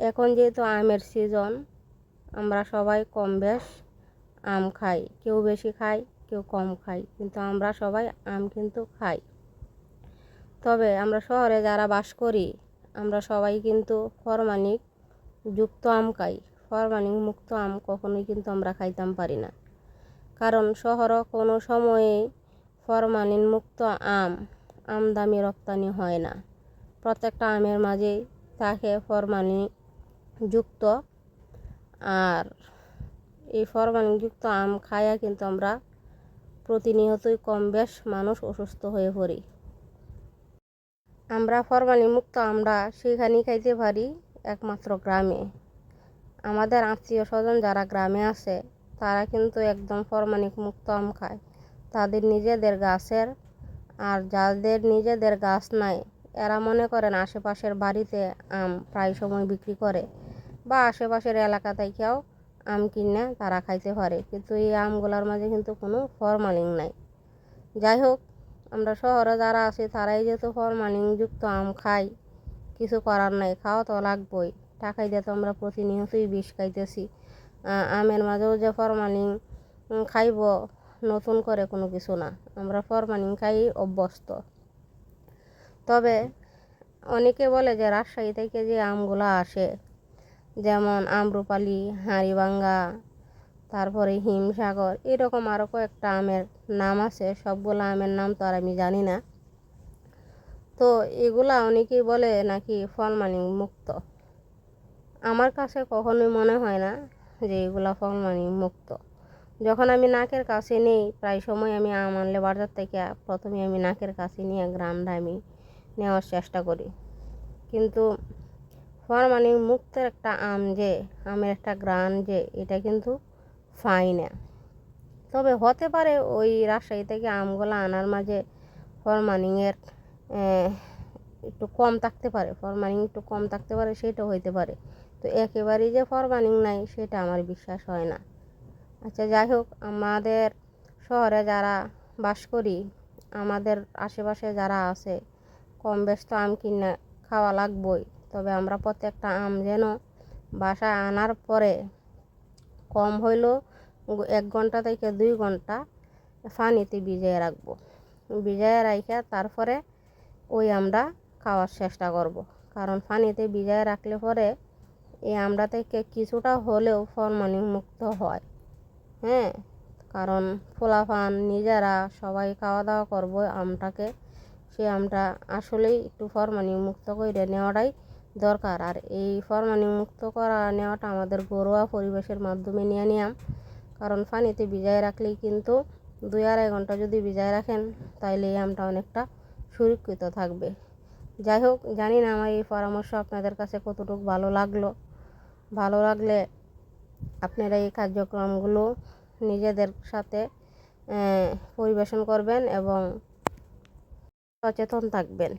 এখন যেহেতু আমের সিজন আমরা সবাই কম বেশ আম খাই। কেউ বেশি খাই কেউ কম খাই কিন্তু আমরা সবাই আম কিন্তু খাই। তবে আমরা শহরে যারা বাস করি, আমরা সবাই কিন্তু ফরমানিক যুক্ত আম খাই। ফরমালিক মুক্ত আম কখনোই কিন্তু আমরা খাইতাম পারি না। কারণ শহরও কোনো সময়ে ফরমানিন মুক্ত আম আমদামি রপ্তানি হয় না। প্রত্যেকটা আমের মাঝেই থাকে ফরমালিন যুক্ত। আর এই ফরমালিনযুক্ত আম খাইয়া কিন্তু আমরা প্রতিনিয়তই কম বেশ মানুষ অসুস্থ হয়ে পড়ি। আমরা ফরমালিন মুক্ত আমরা সেখানেই খাইতে পারি একমাত্র গ্রামে। আমাদের আত্মীয় স্বজন যারা গ্রামে আছে, তারা কিন্তু একদম ফরমালিক মুক্ত আম খায়। তাদের নিজেদের গাছের আর যাদের নিজেদের গাছ নাই, এরা মনে করেন আশেপাশের বাড়িতে আম প্রায় সময় বিক্রি করে। বা আশেপাশের এলাকা থেকেও আম কিনে তারা খাইতে পারে। কিন্তু এই আমগুলোর মাঝে কিন্তু কোনো ফরমালিন নাই। যাই হোক, আমরা শহরে যারা আছি, তারাই যেহেতু ফরমালিনযুক্ত আম খাই কিছু করার নাই, খাওয়া তো লাগবই। টাকাই দিয়ে তো আমরা প্রতিনিয়তই বিষ খাইতেছি। আমের মাঝেও যে ফরমালিন খাইব, নতুন করে কোনো কিছু না। আমরা ফরমালিন খাই অভ্যস্ত। তবে অনেকে বলে যে, রাজশাহী থেকে যে আমগুলো আসে যেমন আম্রপালি হাঁড়িভাঙ্গা তারপরে হিমসাগর, এরকম আরও কয়েকটা আমের নাম আছে। সবগুলো আমের নাম তো আর আমি জানি না। তো এগুলা অনেকেই বলে নাকি ফলমানি মুক্ত। আমার কাছে কখনোই মনে হয় না যে এগুলা ফলমানি মুক্ত। যখন আমি নাকের কাছে নেই, প্রায় সময় আমি আম আনলে বাজার থেকে প্রথমে আমি নাকের কাছে নিয়ে গ্রামটা আমি নেওয়ার চেষ্টা করি। কিন্তু ফরমালিন মুক্তের একটা আম যে, আমের একটা গ্রান যে, এটা কিন্তু পাই না তবে হতে পারে ওই রাজশাহী থেকে আমগুলো আনার মাঝে ফরমালিংয়ের একটু কম থাকতে পারে ফরমালিং একটু কম থাকতে পারে, সেটা হইতে পারে। তো একেবারেই যে ফরমালিং নাই, সেটা আমার বিশ্বাস হয় না। আচ্ছা যাই হোক, আমাদের শহরে যারা বাস করি, আমাদের আশেপাশে যারা আছে, কম বেশ তো আম কিনে খাওয়া লাগবই। তবে আমরা প্রত্যেকটা আম যেন বাসায় আনার পরে কম হইলেও এক ঘণ্টা থেকে দুই ঘণ্টা পানিতে ভিজিয়ে রাখব। ভিজিয়ে রাখে তারপরে ওই আমরা খাওয়ার চেষ্টা করব। কারণ পানিতে ভিজিয়ে রাখলে পরে এই আমরা থেকে কিছুটা হলেও ফরমালিন মুক্ত হয়। হ্যাঁ কারণ ফোলা ফোলাফান, নিজেরা সবাই খাওয়া দাওয়া করব আমটাকে। সে আমটা আসলেই একটু ফরমালিন মুক্ত করে নেওয়াটাই দরকার। আর এই ফরমালিন মুক্ত করা নেওয়াটা আমাদের ঘরোয়া পরিবেশের মাধ্যমে নিয়ে নিয়াম। কারণ পানিতে ভিজায় রাখলেই কিন্তু দুই আড়াই ঘণ্টা যদি ভিজায় রাখেন, তাইলে এই আমটা অনেকটা সুরক্ষিত থাকবে। যাই হোক, জানি না আমার এই পরামর্শ আপনাদের কাছে কতটুকু ভালো লাগল। ভালো লাগলে আপনারা এই কার্যক্রমগুলো নিজেদের সাথে পরিবেশন করবেন এবং সচেতন থাকবেন।